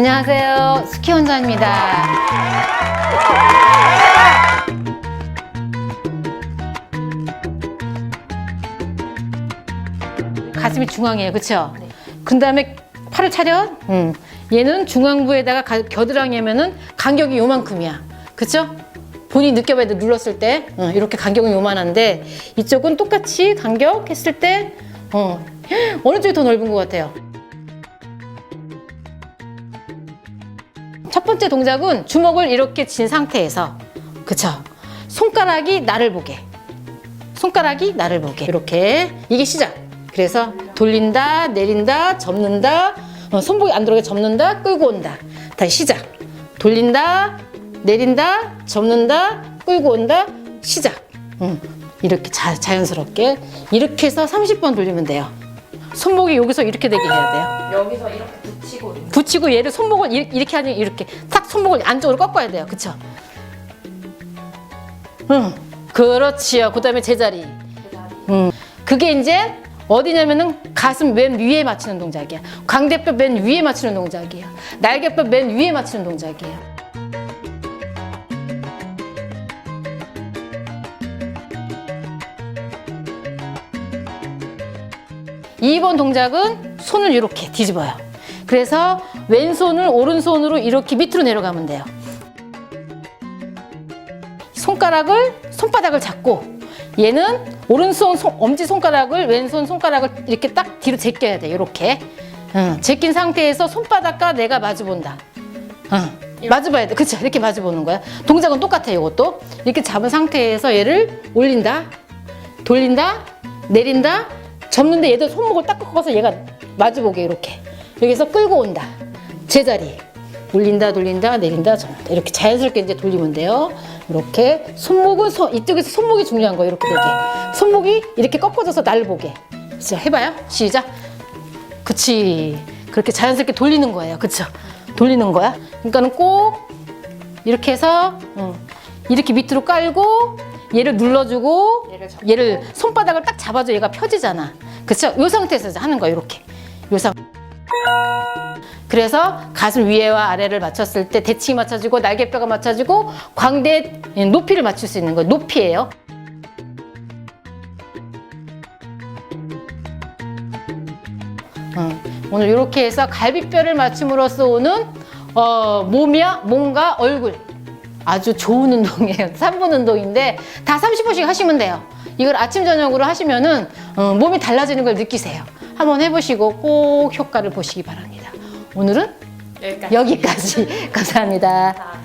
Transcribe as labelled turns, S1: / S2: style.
S1: 안녕하세요. 스키 원장입니다. 가슴이 중앙이에요. 그쵸? 그 다음에 팔을 차려. 음. 얘는 중앙부에다가 가- 겨드랑이 하면은 간격이 요만큼이야. 그쵸? 본인이 느껴봐야 돼. 눌렀을 때. 어, 이렇게 간격은 요만한데 이쪽은 똑같이 간격 했을 때 어, 어느 쪽이 더 넓은 것 같아요? 첫 번째 동작은 주먹을 이렇게 쥔 상태에서 그쵸? 손가락이 나를 보게. 손가락이 나를 보게. 이렇게. 이게 시작. 그래서 돌린다 내린다 접는다 어, 손목이 안 들어가게 접는다 끌고 온다. 다시 시작. 돌린다 내린다 접는다 끌고 온다. 시작. 음, 이렇게 자, 자연스럽게. 이렇게 해서 30번 돌리면 돼요. 손목이 여기서 이렇게 되게 해야 돼요
S2: 여기서 이렇게 붙이고
S1: 붙이고 얘를 손목을 이- 이렇게 하니 이렇게 탁 손목을 안쪽으로 꺾어야 돼요. 그쵸? 응. 그렇지요. 그 다음에 제자리.
S2: 그 자리.
S1: 음. 그게 이제 어디냐면은 가슴 맨 위에 맞추는 동작이야. 광대뼈 맨 위에 맞추는 동작이야. 날개뼈 맨 위에 맞추는 동작이에요. 이번 동작은 손을 이렇게 뒤집어요. 그래서 왼손을 오른손으로 이렇게 밑으로 내려가면 돼요. 손가락을 손바닥을 잡고 얘는 오른손 손- 엄지 손가락을 왼손 손가락을 이렇게 딱 뒤로 제껴야 돼. 이렇게 응, 제낀 상태에서 손바닥과 내가 마주 본다. 응, 마주 봐야 돼. 그쵸? 이렇게 마주 보는 거야. 동작은 똑같아요. 이것도 이렇게 잡은 상태에서 얘를 올린다, 돌린다, 내린다, 접는데 얘도 손목을 딱 꺾어서 얘가 마주 보게 이렇게. 여기서 끌고 온다. 제자리. 올린다 돌린다 내린다 접는다. 이렇게 자연스럽게 이제 돌리면 돼요. 이렇게 손목은 손 이쪽에서 손목이 중요한 거예요. 이렇게 되게. 손목이 이렇게 꺾어져서 날 보게. 자 해봐요. 시작. 그치. 그렇게 자연스럽게 돌리는 거예요. 그쵸? 돌리는 거야. 그러니까는 꼭 이렇게 해서 응. 이렇게 밑으로 깔고 얘를 눌러주고
S2: 얘를.
S1: 얘를 손바닥을 딱 잡아줘. 얘가 펴지잖아. 그쵸? 요 상태에서 하는 거야 이렇게 요 상. 그래서 가슴 위에와 아래를 맞췄을 때 대칭이 맞춰지고 날개뼈가 맞춰지고 광대 높이를 맞출 수 있는 거예요. 높이예요. 어, 오늘 이렇게 해서 갈비뼈를 맞춤으로써 오는 어, 몸이야 몸과 얼굴 아주 좋은 운동이에요. 3분 운동인데 다 30분씩 하시면 돼요. 이걸 아침 저녁으로 하시면은 어, 몸이 달라지는 걸 느끼세요. 한번 해보시고 꼭 효과를 보시기 바랍니다. 오늘은
S2: 여기까지.
S1: 여기까지 감사합니다.
S2: 감사합니다.